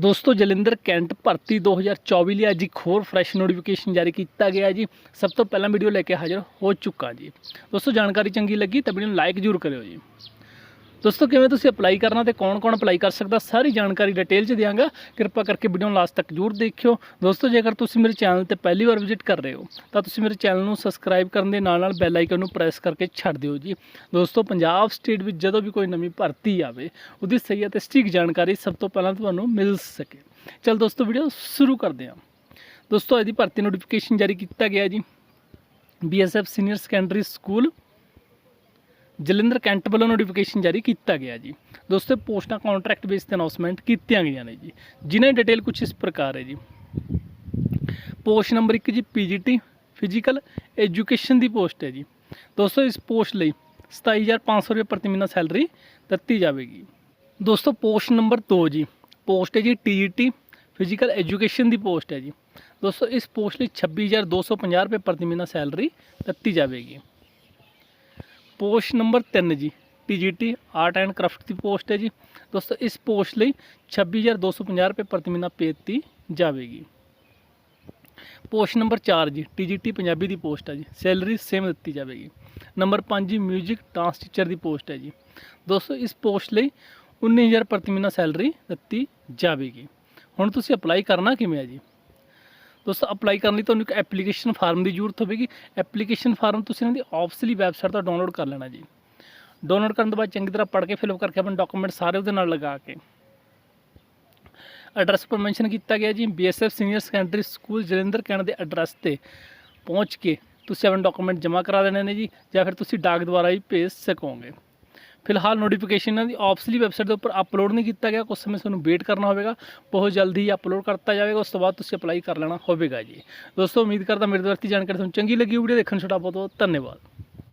ਦੋਸਤੋ, ਜਲੰਧਰ ਕੈਂਟ ਭਰਤੀ 2024 ਲਈ ਅੱਜ ਇੱਕ ਹੋਰ ਫਰੈਸ਼ ਨੋਟੀਫਿਕੇਸ਼ਨ ਜਾਰੀ ਕੀਤਾ ਗਿਆ ਜੀ। ਸਭ ਤੋਂ ਪਹਿਲਾਂ ਵੀਡੀਓ ਲੈ ਕੇ ਹਾਜ਼ਰ ਹੋ ਚੁੱਕਾ ਜੀ। ਦੋਸਤੋ, ਜਾਣਕਾਰੀ ਚੰਗੀ ਲੱਗੀ ਤਾਂ ਵੀਡੀਓ ਨੂੰ ਲਾਈਕ ਜ਼ਰੂਰ ਕਰਿਓ ਜੀ। ਦੋਸਤੋ, ਕਿਵੇਂ ਤੁਸੀਂ ਅਪਲਾਈ ਕਰਨਾ ਤੇ ਕੌਣ-ਕੌਣ ਅਪਲਾਈ ਕਰ ਸਕਦਾ, ਸਾਰੀ ਜਾਣਕਾਰੀ ਡਿਟੇਲ 'ਚ ਦਿਆਂਗਾ। ਕਿਰਪਾ ਕਰਕੇ ਵੀਡੀਓ ਨੂੰ ਲਾਸਟ ਤੱਕ ਜ਼ਰੂਰ ਦੇਖਿਓ। ਦੋਸਤੋ, ਜੇਕਰ ਤੁਸੀਂ ਮੇਰੇ ਚੈਨਲ ਤੇ ਪਹਿਲੀ ਵਾਰ ਵਿਜ਼ਿਟ ਕਰ ਰਹੇ ਹੋ, ਤਾਂ ਤੁਸੀਂ ਮੇਰੇ ਚੈਨਲ ਨੂੰ ਸਬਸਕ੍ਰਾਈਬ ਕਰਨ ਦੇ ਨਾਲ ਨਾਲ ਬੈਲ ਆਈਕਨ ਨੂੰ ਪ੍ਰੈਸ ਕਰਕੇ ਛੱਡ ਦਿਓ ਜੀ। ਦੋਸਤੋ, ਪੰਜਾਬ ਸਟੇਟ ਵਿੱਚ ਜਦੋਂ ਵੀ ਕੋਈ ਨਵੀਂ ਭਰਤੀ ਆਵੇ, ਉਹਦੀ ਸਹੀ ਅਤੇ ਸਟੀਕ ਜਾਣਕਾਰੀ ਸਭ ਤੋਂ ਪਹਿਲਾਂ ਤੁਹਾਨੂੰ ਮਿਲ ਸਕੇ। ਚਲ ਦੋਸਤੋ ਵੀਡੀਓ ਸ਼ੁਰੂ ਕਰਦੇ ਹਾਂ। ਦੋਸਤੋ ਇਹਦੀ ਭਰਤੀ ਨੋਟੀਫਿਕੇਸ਼ਨ ਜਾਰੀ ਕੀਤਾ ਗਿਆ ਜੀ। BSF senior secondary school Jalandhar cantt ਵੱਲੋਂ ਨੋਟੀਫਿਕੇਸ਼ਨ ਜਾਰੀ ਕੀਤਾ ਗਿਆ ਜੀ। ਦੋਸਤੋ, ਪੋਸਟਾਂ ਕੰਟਰੈਕਟ ਬੇਸ ਤੇ ਅਨਾਉਂਸਮੈਂਟ ਕੀਤੀਆਂ ਗਈਆਂ ਨੇ ਜੀ। ਜਿਨ੍ਹਾਂ ਦੀ ਡਿਟੇਲ ਕੁਝ ਇਸ ਪ੍ਰਕਾਰ ਹੈ ਜੀ। ਪੋਸਟ ਨੰਬਰ 1 ਜੀ ਪੀਜੀਟੀ ਫਿਜ਼ੀਕਲ ਐਜੂਕੇਸ਼ਨ ਦੀ ਪੋਸਟ ਹੈ ਜੀ। ਦੋਸਤੋ, ਇਸ ਪੋਸਟ ਲਈ 27500 ਰੁਪਏ ਪ੍ਰਤੀ ਮਹੀਨਾ ਸੈਲਰੀ ਦਿੱਤੀ ਜਾਵੇਗੀ। ਦੋਸਤੋ, ਪੋਸਟ ਨੰਬਰ 2 ਜੀ, ਪੋਸਟ ਹੈ ਜੀ ਟੀਜੀਟੀ ਫਿਜ਼ੀਕਲ ਐਜੂਕੇਸ਼ਨ ਦੀ ਪੋਸਟ ਹੈ ਜੀ। ਦੋਸਤੋ, ਇਸ ਪੋਸਟ ਲਈ 26250 ਰੁਪਏ ਪ੍ਰਤੀ ਮਹੀਨਾ ਸੈਲਰੀ ਦਿੱਤੀ ਜਾਵੇਗੀ। ਪੋਸਟ ਨੰਬਰ 3 ਜੀ ਟੀਜੀਟੀ ਆਰਟ ਐਂਡ ਕਰਾਫਟ ਦੀ ਪੋਸਟ ਹੈ ਜੀ। ਦੋਸਤੋ, ਇਸ ਪੋਸਟ ਲਈ 26250 ਰੁਪਏ ਪ੍ਰਤੀ ਮਹੀਨਾ ਪੇ ਦਿੱਤੀ ਜਾਵੇਗੀ। ਪੋਸਟ ਨੰਬਰ 4 ਜੀ ਟੀਜੀਟੀ ਪੰਜਾਬੀ ਦੀ ਪੋਸਟ ਹੈ ਜੀ। ਸੈਲਰੀ ਸੇਮ ਦਿੱਤੀ ਜਾਵੇਗੀ। ਨੰਬਰ 5 ਜੀ 뮤직 ਡਾਂਸ ਟੀਚਰ ਦੀ ਪੋਸਟ ਹੈ ਜੀ। ਦੋਸਤੋ, ਇਸ ਪੋਸਟ ਲਈ 19000 ਪ੍ਰਤੀ ਮਹੀਨਾ ਸੈਲਰੀ ਦਿੱਤੀ ਜਾਵੇਗੀ। ਹੁਣ ਤੁਸੀਂ ਅਪਲਾਈ ਕਰਨਾ ਕਿਵੇਂ ਹੈ ਜੀ? ਦੋਸਤੋ ਅਪਲਾਈ ਕਰਨ ਲਈ ਤੁਹਾਨੂੰ ਇੱਕ ਐਪਲੀਕੇਸ਼ਨ ਫਾਰਮ ਦੀ ਜ਼ਰੂਰਤ ਹੋਵੇਗੀ। ਐਪਲੀਕੇਸ਼ਨ ਫਾਰਮ ਤੁਸੀਂ ਇਹਨਾਂ ਦੀ ਆਫਸਲੀ ਵੈਬਸਾਈਟ ਤੋਂ ਡਾਊਨਲੋਡ ਕਰ ਲੈਣਾ ਜੀ। ਡਾਊਨਲੋਡ ਕਰਨ ਤੋਂ ਬਾਅਦ ਚੰਗੀ ਤਰ੍ਹਾਂ ਪੜ੍ਹ ਕੇ ਫਿਲਅਪ ਕਰਕੇ ਆਪਣੇ ਡਾਕੂਮੈਂਟ ਸਾਰੇ ਉਹਦੇ ਨਾਲ ਲਗਾ ਕੇ। ਐਡਰੈਸ ਪਰ ਮੈਂਸ਼ਨ ਕੀਤਾ ਗਿਆ ਜੀ BSF senior secondary school Jalandhar ਕਹਿਣ ਦੇ ਐਡਰੈਸ ਤੇ ਪਹੁੰਚ ਕੇ ਤੁਸੀਂ ਆਪਣੇ ਡਾਕੂਮੈਂਟ ਜਮ੍ਹਾਂ ਕਰਾ ਦੇਣੇ ਨੇ ਜੀ, ਜਾਂ ਫਿਰ ਤੁਸੀਂ ਡਾਕ ਦੁਆਰਾ ਹੀ ਭੇਜ ਸਕੋਗੇ। ਫਿਲਹਾਲ ਨੋਟੀਫਿਕੇਸ਼ਨ ਇਹਨਾਂ ਦੀ ਆਫਸਲੀ ਵੈਬਸਾਈਟ ਦੇ ਉੱਪਰ ਅਪਲੋਡ ਨਹੀਂ ਕੀਤਾ ਗਿਆ। ਕੁਝ ਸਮੇਂ ਤੁਹਾਨੂੰ ਵੇਟ ਕਰਨਾ ਹੋਵੇਗਾ। ਬਹੁਤ ਜਲਦੀ ਹੀ ਅਪਲੋਡ ਕਰਤਾ ਜਾਵੇਗਾ। ਉਸ ਤੋਂ ਬਾਅਦ ਤੁਸੀਂ ਅਪਲਾਈ ਕਰ ਲੈਣਾ ਹੋਵੇਗਾ ਜੀ। ਦੋਸਤੋ, ਉਮੀਦ ਕਰਦਾ ਮੇਰੇ ਦੁਆਰਾ ਦਿੱਤੀ ਜਾਣਕਾਰੀ ਤੁਹਾਨੂੰ ਚੰਗੀ ਲੱਗੀ ਵੀਡੀਓ ਦੇਖਣ ਲਈ ਤੁਹਾਡਾ ਬਹੁਤ ਬਹੁਤ ਧੰਨਵਾਦ।